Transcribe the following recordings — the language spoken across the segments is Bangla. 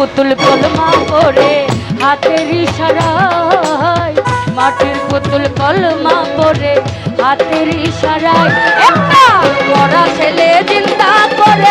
পুতুল কলমা পরে হাতের ইশারায়। মাটির পুতুল কলমা পরে হাতের ইশারায়। একটা বড় ছেলে চিন্তা করে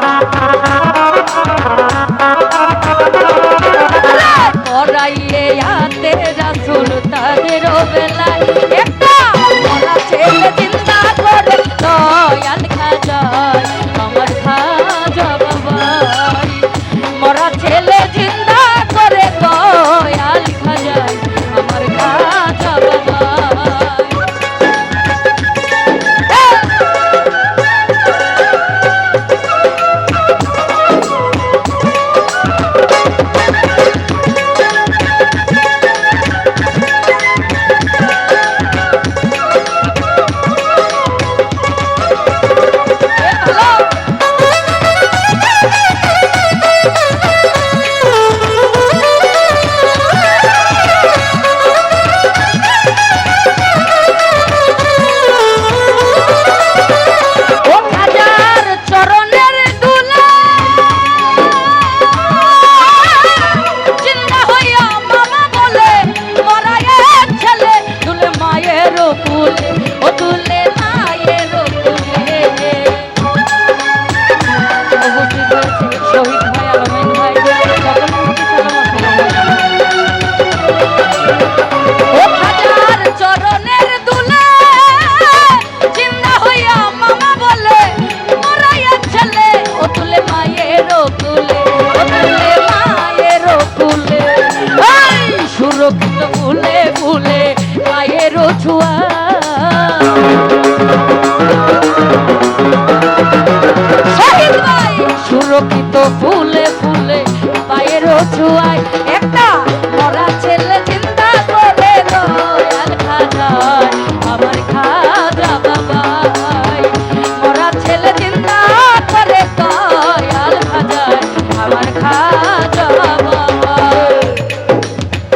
পাইয়ে আতে রাসুল তাদের বেলায় ভুলে গায়ের ছোঁয়া। সুরক্ষিত ফুলে ফুলে পায়ের ছোঁয়ায়।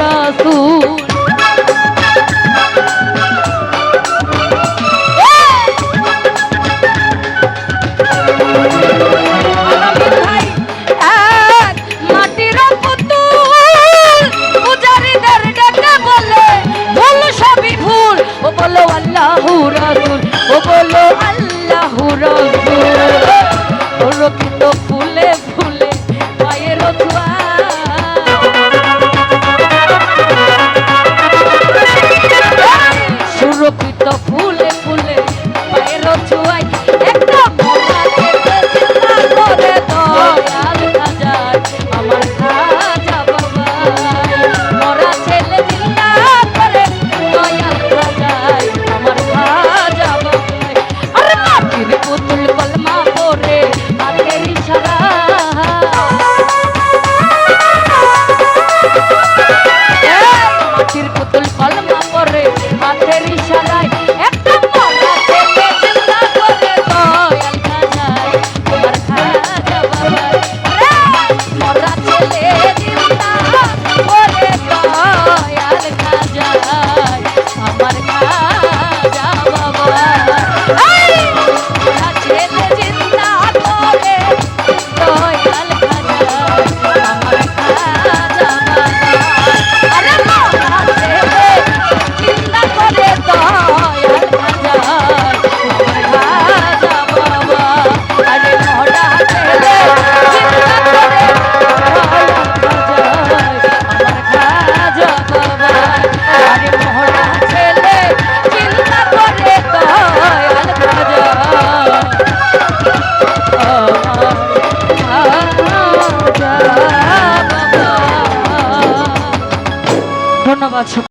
রাসুল